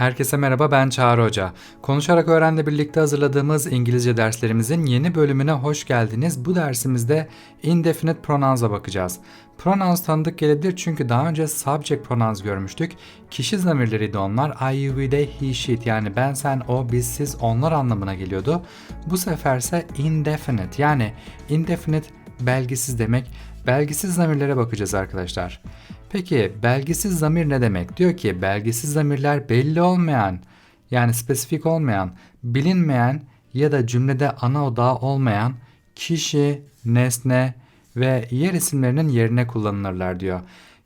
Herkese merhaba ben Çağrı Hoca. Konuşarak Öğren'le birlikte hazırladığımız İngilizce derslerimizin yeni bölümüne hoş geldiniz. Bu dersimizde indefinite pronouns'a bakacağız. Pronouns tanıdık gelebilir çünkü daha önce subject pronouns görmüştük. Kişi zamirleriydi onlar. I, you, we, they, he, she yani ben, sen, o, biz, siz, onlar anlamına geliyordu. Bu seferse indefinite yani indefinite belgisiz demek. Belgisiz zamirlere bakacağız arkadaşlar. Peki belgisiz zamir ne demek? Diyor ki belgisiz zamirler belli olmayan yani spesifik olmayan, bilinmeyen ya da cümlede ana odağı olmayan kişi, nesne ve yer isimlerinin yerine kullanılırlar diyor.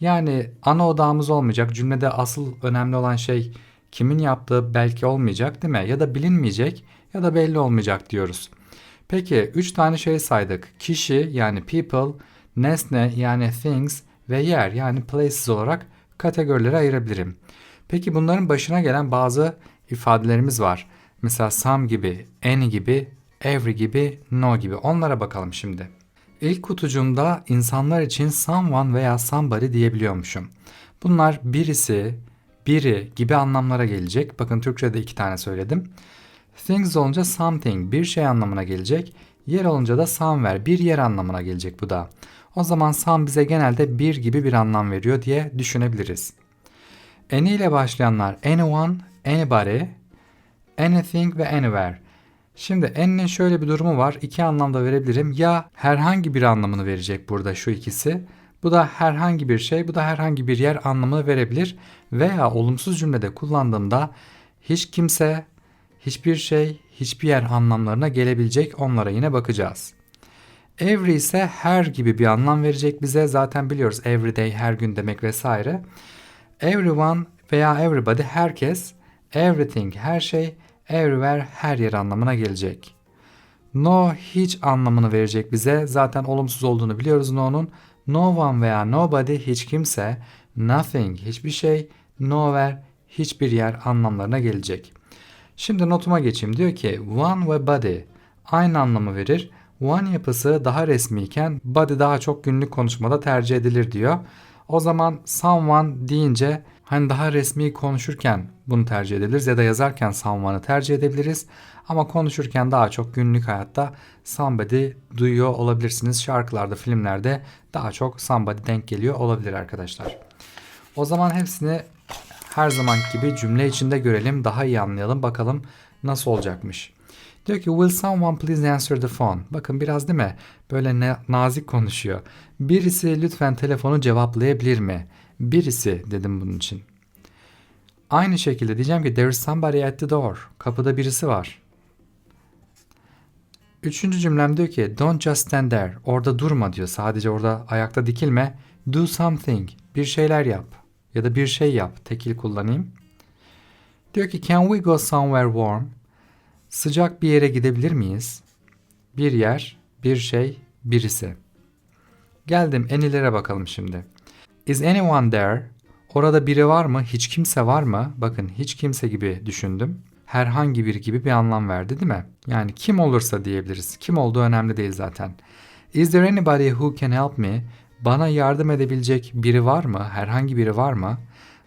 Yani ana odağımız olmayacak. Cümlede asıl önemli olan şey kimin yaptığı belki olmayacak değil mi? Ya da bilinmeyecek ya da belli olmayacak diyoruz. Peki 3 tane şey saydık. Kişi yani people, nesne yani things ve yer yani places olarak kategorilere ayırabilirim. Peki bunların başına gelen bazı ifadelerimiz var. Mesela some gibi, any gibi, every gibi, no gibi. Onlara bakalım şimdi. İlk kutucuğumda insanlar için someone veya somebody diyebiliyormuşum. Bunlar birisi, biri gibi anlamlara gelecek. Bakın Türkçe'de iki tane söyledim. Things olunca something, bir şey anlamına gelecek. Yer olunca da somewhere, bir yer anlamına gelecek bu da. O zaman some bize genelde bir gibi bir anlam veriyor diye düşünebiliriz. Any ile başlayanlar anyone, anybody, anything ve anywhere. Şimdi any'nin şöyle bir durumu var. İki anlamda verebilirim. Ya herhangi bir anlamını verecek burada şu ikisi. Bu da herhangi bir şey, bu da herhangi bir yer anlamını verebilir. Veya olumsuz cümlede kullandığımda hiç kimse, hiçbir şey, hiçbir yer anlamlarına gelebilecek. Onlara yine bakacağız. Every ise her gibi bir anlam verecek bize. Zaten biliyoruz everyday her gün demek vesaire. Everyone veya everybody herkes, everything her şey, everywhere her yer anlamına gelecek. No hiç anlamını verecek bize. Zaten olumsuz olduğunu biliyoruz no'nun. No one veya nobody hiç kimse, nothing hiçbir şey, nowhere hiçbir yer anlamlarına gelecek. Şimdi notuma geçeyim. Diyor ki one ve body aynı anlamı verir. One yapısı daha resmiyken body daha çok günlük konuşmada tercih edilir diyor. O zaman someone deyince hani daha resmi konuşurken bunu tercih edebiliriz ya da yazarken someone'ı tercih edebiliriz. Ama konuşurken daha çok günlük hayatta somebody duyuyor olabilirsiniz. Şarkılarda, filmlerde daha çok somebody denk geliyor olabilir arkadaşlar. O zaman hepsini her zaman gibi cümle içinde görelim, daha iyi anlayalım bakalım nasıl olacakmış. Diyor ki will someone please answer the phone? Bakın biraz değil mi? Böyle ne, nazik konuşuyor. Birisi lütfen telefonu cevaplayabilir mi? Birisi dedim bunun için. Aynı şekilde diyeceğim ki there is somebody at the door. Kapıda birisi var. Üçüncü cümlem diyor ki don't just stand there. Orada durma diyor. Sadece orada ayakta dikilme. Do something. Bir şeyler yap. Ya da bir şey yap. Tekil kullanayım. Diyor ki can we go somewhere warm? Sıcak bir yere gidebilir miyiz? Bir yer, bir şey, birisi. Geldim enilere bakalım şimdi. Is anyone there? Orada biri var mı? Hiç kimse var mı? Bakın hiç kimse gibi düşündüm. Herhangi bir gibi bir anlam verdi değil mi? Yani kim olursa diyebiliriz. Kim olduğu önemli değil zaten. Is there anybody who can help me? Bana yardım edebilecek biri var mı? Herhangi biri var mı?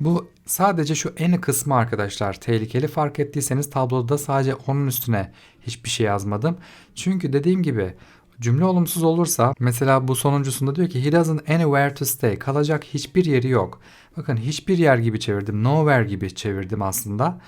Bu sadece şu en kısmı arkadaşlar tehlikeli fark ettiyseniz tabloda sadece onun üstüne hiçbir şey yazmadım. Çünkü dediğim gibi cümle olumsuz olursa mesela bu sonuncusunda diyor ki he doesn't anywhere to stay kalacak hiçbir yeri yok. Bakın hiçbir yer gibi çevirdim nowhere gibi çevirdim aslında.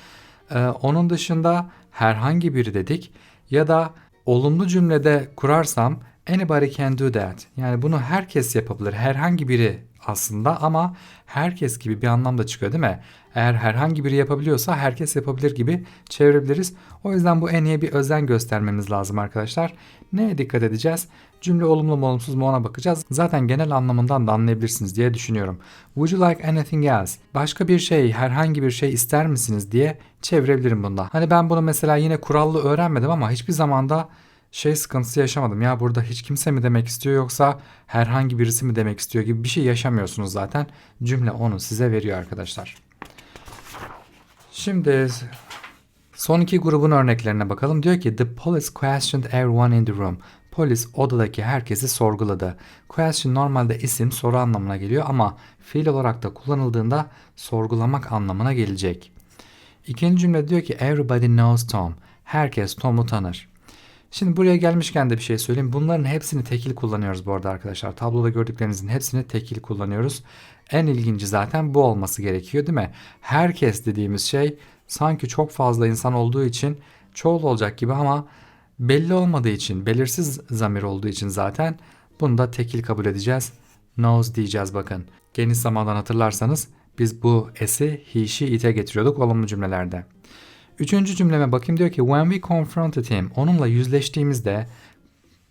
Ee, onun dışında herhangi biri dedik ya da olumlu cümlede kurarsam anybody can do that. Yani bunu herkes yapabilir. Herhangi biri aslında ama herkes gibi bir anlamda çıkıyor değil mi? Eğer herhangi biri yapabiliyorsa herkes yapabilir gibi çevirebiliriz. O yüzden bu eniye bir özen göstermemiz lazım arkadaşlar. Neye dikkat edeceğiz? Cümle olumlu mu olumsuz mu ona bakacağız. Zaten genel anlamından da anlayabilirsiniz diye düşünüyorum. Would you like anything else? Başka bir şey, herhangi bir şey ister misiniz diye çevirebilirim bunda. Hani ben bunu mesela yine kurallı öğrenmedim ama hiçbir zamanda şey sıkıntısı yaşamadım. Ya burada hiç kimse mi demek istiyor yoksa herhangi birisi mi demek istiyor gibi bir şey yaşamıyorsunuz zaten. Cümle onu size veriyor arkadaşlar. Şimdi son iki grubun örneklerine bakalım. Diyor ki the police questioned everyone in the room. Polis odadaki herkesi sorguladı. Question normalde isim soru anlamına geliyor ama fiil olarak da kullanıldığında sorgulamak anlamına gelecek. İkinci cümle diyor ki everybody knows Tom. Herkes Tom'u tanır. Şimdi buraya gelmişken de bir şey söyleyeyim. Bunların hepsini tekil kullanıyoruz bu arada arkadaşlar. Tabloda gördüklerinizin hepsini tekil kullanıyoruz. En ilginci zaten bu olması gerekiyor değil mi? Herkes dediğimiz şey sanki çok fazla insan olduğu için çoğul olacak gibi ama belli olmadığı için, belirsiz zamir olduğu için zaten bunu da tekil kabul edeceğiz. Knows diyeceğiz bakın. Geniş zamandan hatırlarsanız biz bu s'i he, she, it'e getiriyorduk olumlu cümlelerde. Üçüncü cümleme bakayım diyor ki when we confronted him onunla yüzleştiğimizde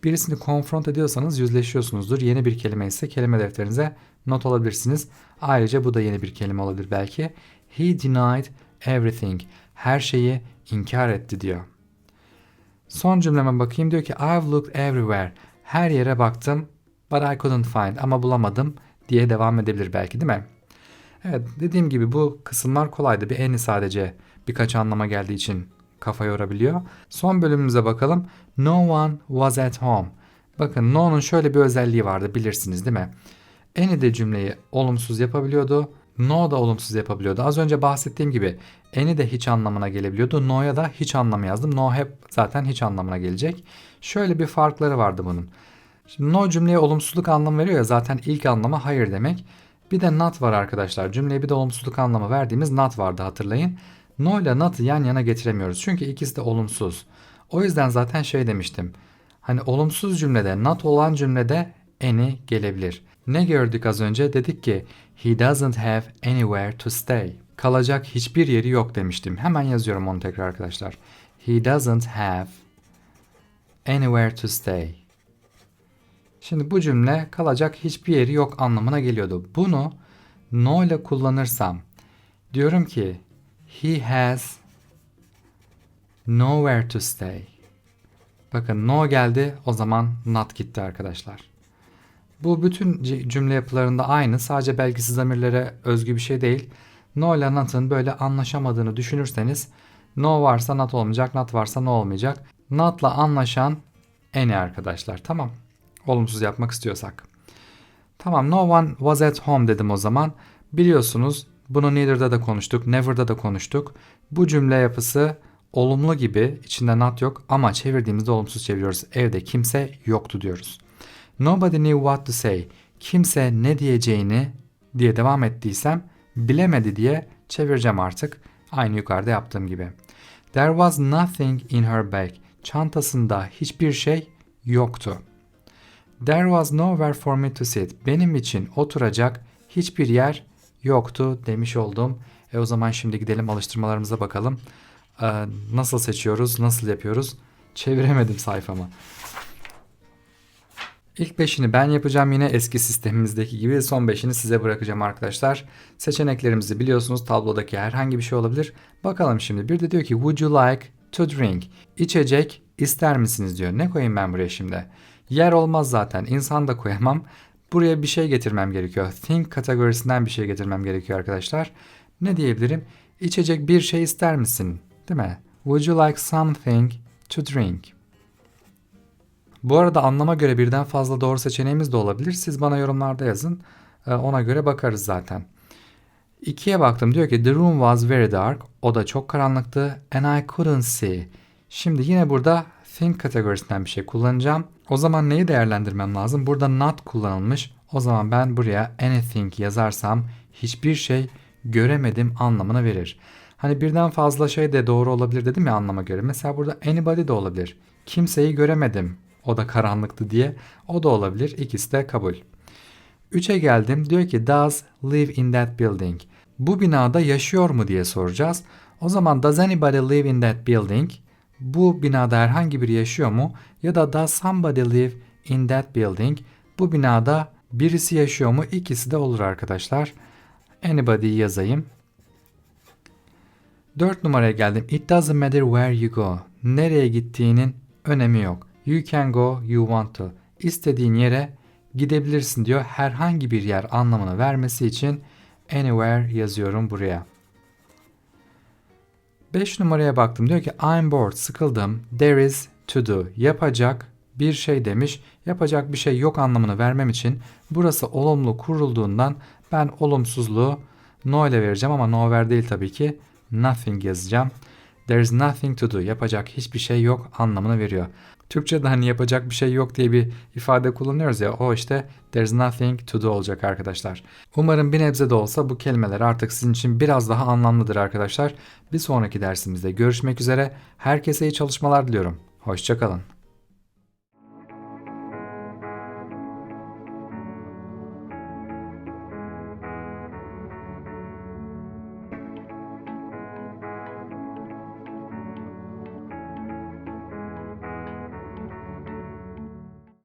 birisini confront ediyorsanız yüzleşiyorsunuzdur. Yeni bir kelime ise kelime defterinize not alabilirsiniz. Ayrıca bu da yeni bir kelime olabilir belki. He denied everything. Her şeyi inkar etti diyor. Son cümleme bakayım diyor ki I've looked everywhere. Her yere baktım but I couldn't find ama bulamadım diye devam edebilir belki değil mi? Evet dediğim gibi bu kısımlar kolaydı. Bir eni sadece birkaç anlama geldiği için kafa yorabiliyor. Son bölümümüze bakalım. No one was at home. Bakın no'nun şöyle bir özelliği vardı bilirsiniz değil mi? Any de cümleyi olumsuz yapabiliyordu. No da olumsuz yapabiliyordu. Az önce bahsettiğim gibi any de hiç anlamına gelebiliyordu. No'ya da hiç anlamı yazdım. No hep zaten hiç anlamına gelecek. Şöyle bir farkları vardı bunun. Şimdi no cümleye olumsuzluk anlamı veriyor ya zaten ilk anlamı hayır demek. Bir de not var arkadaşlar. Cümleye bir de olumsuzluk anlamı verdiğimiz not vardı hatırlayın. No ile not'ı yan yana getiremiyoruz. Çünkü ikisi de olumsuz. O yüzden zaten şey demiştim. Hani olumsuz cümlede not olan cümlede any gelebilir. Ne gördük az önce? Dedik ki he doesn't have anywhere to stay. Kalacak hiçbir yeri yok demiştim. Hemen yazıyorum onu tekrar arkadaşlar. He doesn't have anywhere to stay. Şimdi bu cümle kalacak hiçbir yeri yok anlamına geliyordu. Bunu no ile kullanırsam diyorum ki he has nowhere to stay. Bakın no geldi o zaman not gitti arkadaşlar. Bu bütün cümle yapılarında aynı. Sadece belgisiz zamirlere özgü bir şey değil. No ile not'ın böyle anlaşamadığını düşünürseniz no varsa not olmayacak, not varsa no olmayacak. Not'la anlaşan any arkadaşlar. Tamam. Olumsuz yapmak istiyorsak. Tamam no one was at home dedim o zaman. Biliyorsunuz bunu neither'da da konuştuk, never'da da konuştuk. Bu cümle yapısı olumlu gibi içinde not yok ama çevirdiğimizde olumsuz çeviriyoruz. Evde kimse yoktu diyoruz. Nobody knew what to say. Kimse ne diyeceğini diye devam ettiysem bilemedi diye çevireceğim artık. Aynı yukarıda yaptığım gibi. There was nothing in her bag. Çantasında hiçbir şey yoktu. There was nowhere for me to sit. Benim için oturacak hiçbir yer yoktu demiş oldum. E o zaman şimdi gidelim alıştırmalarımıza bakalım. Ee, nasıl seçiyoruz, nasıl yapıyoruz? Çeviremedim sayfamı. İlk beşini ben yapacağım yine eski sistemimizdeki gibi son beşini size bırakacağım arkadaşlar. Seçeneklerimizi biliyorsunuz tablodaki herhangi bir şey olabilir. Bakalım şimdi bir de diyor ki would you like to drink? İçecek ister misiniz diyor. Ne koyayım ben buraya şimdi? Yer olmaz zaten insan da koyamam. Buraya bir şey getirmem gerekiyor. Think kategorisinden bir şey getirmem gerekiyor arkadaşlar. Ne diyebilirim? İçecek bir şey ister misin? Değil mi? Would you like something to drink? Bu arada anlama göre birden fazla doğru seçeneğimiz de olabilir. Siz bana yorumlarda yazın. Ee, Ona göre bakarız zaten. İkiye baktım. Diyor ki the room was very dark. O da çok karanlıktı. And I couldn't see. Şimdi yine burada think kategorisinden bir şey kullanacağım. O zaman neyi değerlendirmem lazım? Burada not kullanılmış. O zaman ben buraya anything yazarsam hiçbir şey göremedim anlamına verir. Hani birden fazla şey de doğru olabilir dedim ya anlama göre. Mesela burada anybody de olabilir. Kimseyi göremedim. O da karanlıktı diye. O da olabilir. İkisi de kabul. 3'e geldim. Diyor ki does live in that building? Bu binada yaşıyor mu diye soracağız. O zaman does anybody live in that building? Bu binada herhangi biri yaşıyor mu? Ya da does somebody live in that building? Bu binada birisi yaşıyor mu? İkisi de olur arkadaşlar. Anybody'yi yazayım. 4 numaraya geldim. It doesn't matter where you go. Nereye gittiğinin önemi yok. You can go, you want to. İstediğin yere gidebilirsin diyor. Herhangi bir yer anlamını vermesi için anywhere yazıyorum buraya. 5 numaraya baktım. Diyor ki I'm bored, sıkıldım. There is to do. Yapacak bir şey demiş. Yapacak bir şey yok anlamını vermem için burası olumlu kurulduğundan ben olumsuzluğu no ile vereceğim ama no ver değil tabii ki. nothing yazacağım. There's nothing to do. Yapacak hiçbir şey yok anlamını veriyor. Türkçe'de hani yapacak bir şey yok diye bir ifade kullanıyoruz ya o işte there's nothing to do olacak arkadaşlar. Umarım bir nebze de olsa bu kelimeler artık sizin için biraz daha anlamlıdır arkadaşlar. Bir sonraki dersimizde görüşmek üzere. Herkese iyi çalışmalar diliyorum. Hoşçakalın.